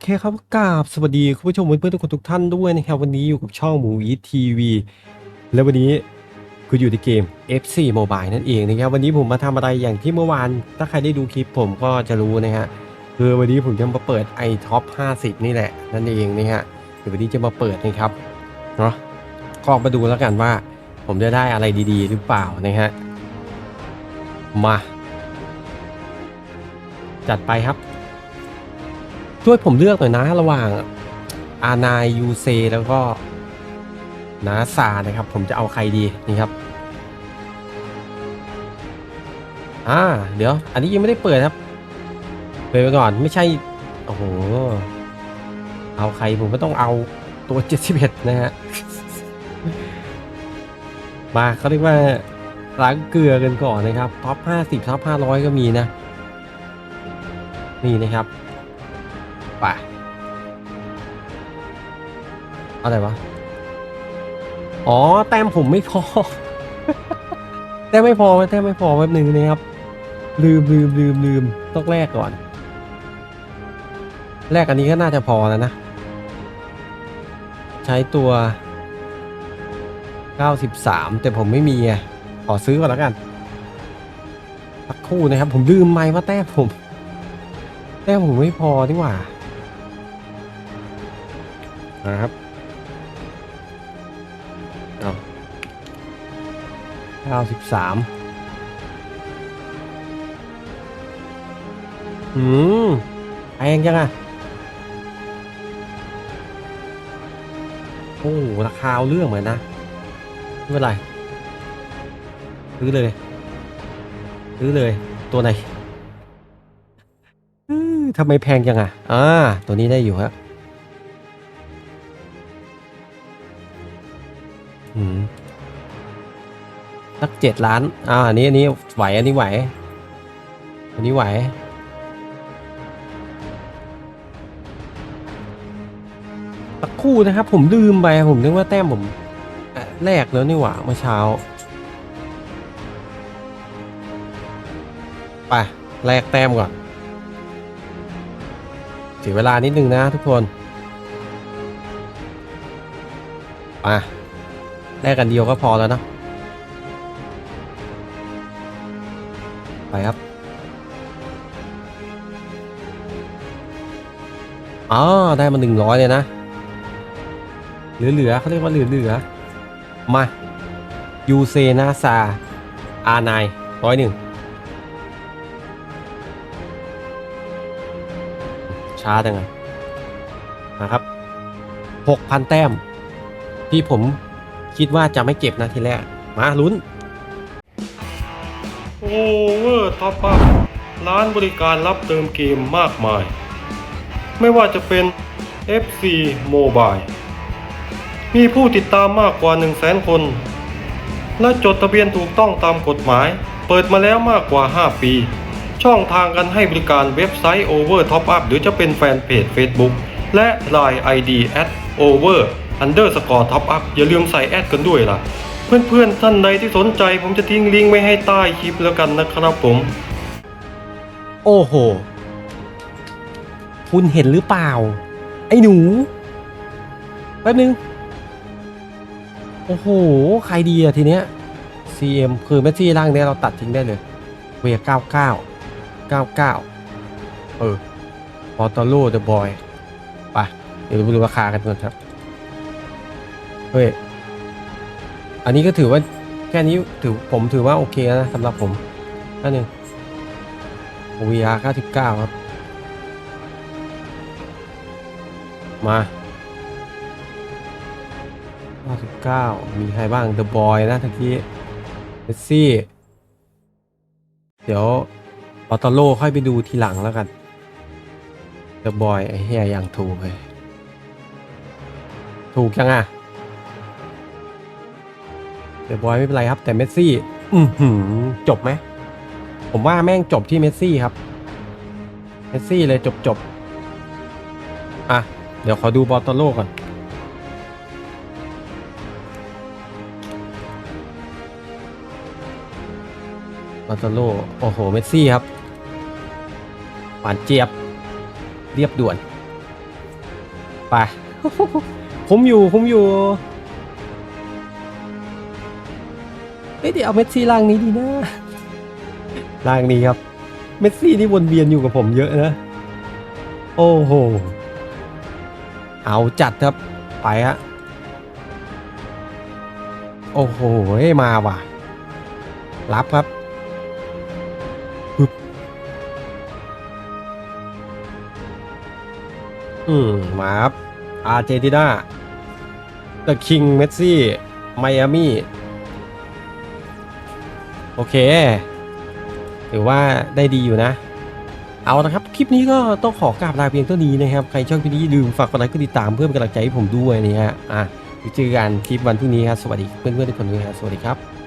เคครับกราบสวัสดีคุณผู้ชมเพื่อนๆทุกคนทุกท่านด้วยนะครับ วันนี้อยู่กับช่องหมูอีทีวีและวันนี้กูออยู่ในเกม FC Mobile นั่นเองนะครับ วันนี้ผมมาทำอะไรอย่างที่เมื่อวาน ถ้าใครได้ดูคลิปผมก็จะรู้นะฮะคือวันนี้ผมจะมาเปิด i Top 50 นี่แหละนั่นเองนะฮะเดี๋ยววันนี้จะมาเปิดนะครับเนาะก็มาดูแล้วกันว่า ผมจะได้อะไรดีๆ หรือเปล่านะฮะมา จัดไปครับ ช่วยผมเลือกหน่อยนะ ระหว่าง อานายยูเซแล้วก็นาซานะครับ ผมจะเอาใครดีนี่ครับ อ่า เดี๋ยว อันนี้ยังไม่ได้เปิดครับ เปิดไปก่อนไม่ใช่ โอ้โห เอาใครผมก็ต้องเอาตัว71นะฮะ มาเขาเรียกว่าล้างเกลือกันก่อนนะครับท็อป50ท็อป500 ก็มีนะ นี่นะครับ ไปอะไรวะ อ๋อ แต้มผมไม่พอ แต้มไม่พอแต้มไม่พอแป๊บหนึ่งนะครับ ลืมลืมลืมลืมต้องแลกก่อน แลกอันนี้ก็น่าจะพอแล้วนะ ใช้ตัว 93 แต่ผมไม่มีขอซื้อก่อนแล้วกันสักคู่นะครับ ผมลืมไหมว่าแต้มผม แต้มผมไม่พอดีกว่า นะครับเอาเก้าสิบสามอืมแพงจังอะโอ้ราคาเอาเรื่องเหมือนนะ ไม่เป็นไร ซื้อเลย ซื้อเลย ตัวไหนอืมทำไมแพงจังอะอ่า ตัวนี้ได้อยู่ฮะอื เจ็ดล้านอ่าอันนี้อันนี้ไหวอันนี้ไหว อันนี้ไหว สักครู่นะครับ ผมลืมไปผมนึกว่าแต้มผมเอ่อแรกแล้วนี่หว่าเมื่อเช้า ไปแลกแต้มก่อนเสียเวลานิดนึงนะทุกคนมาแลกกันเดียวก็พอแล้วนะ ไปครับอ๋อได้มาหนึ่งร้อยเลยนะ เหลือๆเขาเรียกว่าเหลือๆมายูเซนาซาอาไนร้อยหนึ่งช้าจังเลยนะครับหกพันแต้ม ที่ผมคิดว่าจะไม่เก็บนะทีแรก มาลุ้น โอเวอร์ท็อปอัพร้านบริการรับเติมเกมมากมาย ไม่ว่าจะเป็น FC Mobile มีผู้ติดตามมากกว่า 1 0 0 0 0แสนคน และจดทะเบียนถูกต้องตามกฎหมาย เปิดมาแล้วมากกว่า 5 ปี ช่องทางการให้บริการเว็บไซต์ Over Top Up หรือจะเป็นแฟนเพจ Facebook และ Line ID at over underscore top up อย่าลืมใส่แอดกันด้วยล่ะ เพื่อนๆท่านใดที่สนใจผมจะทิ้งลิงก์ไว้ให้ใต้คลิปแล้วกันนะครับผม โอ้โห คุณเห็นหรือเปล่า ไอ้หนู แป๊บนึง โอ้โห ใครดีอะทีเนี้ย CM คือแมสซี่ร่างเนี้ยเราตัดทิ้งได้เลย เวีย99 99เก้าเก้าเก้าเออพอตโลเดอะบอย ไป เดี๋ยวไปดูราคากันก่อนครับ เฮ้ย อันนี้ก็ถือว่าแค่นี้ถือผมถือว่าโอเคแล้วนะสำหรับผมนั่นเอง VR 99 ครับ มา 99 มีใครบ้าง The Boy นะตะกี้เบสซี่ เดี๋ยวปอตโลค่อยไปดูทีหลังแล้วกัน The Boy ไอ้เฮียอย่างถูกเลย ถูกยังอะ The Boy ไม่เป็นไรครับแต่เมสซี่อือหือจบไหมผมว่าแม่งจบที่เมสซี่ครับเมสซี่เลยจบจบอะ เดี๋ยวขอดูบอลตโลก่อนบอลตโลโอ้โหเมสซี่ครับหวานเจี๊ยบเรียบด่วน ไปผมอยู่ผมอยู่ เอ้ยเดี๋ยวเอาเมสซี่ล่างนี้ดีนะล่างนี้ครับ เมสซี่นี่วนเวียนอยู่กับผมเยอะนะ โอ้โห เอาจัดครับ ไปฮะ โอ้โห มาว่ะ รับครับปึ๊บอืม มาครับ อาร์เจนตินาเดอะคิงเมสซี่ ไมอามี่ โอเคถือว่าได้ดีอยู่นะ เอาละครับ คลิปนี้ก็ต้องขอกราบลาเพียงเท่านี้นะครับ ใครชอบคลิปนี้อย่าลืมฝากกดไลค์กดติดตามเพื่อเป็นกำลังใจให้ผมด้วยนะฮะอะเจอกันคลิปวันพรุ่งนี้ครับสวัสดีเพื่อนๆทุกคนด้วยครับสวัสดีครับ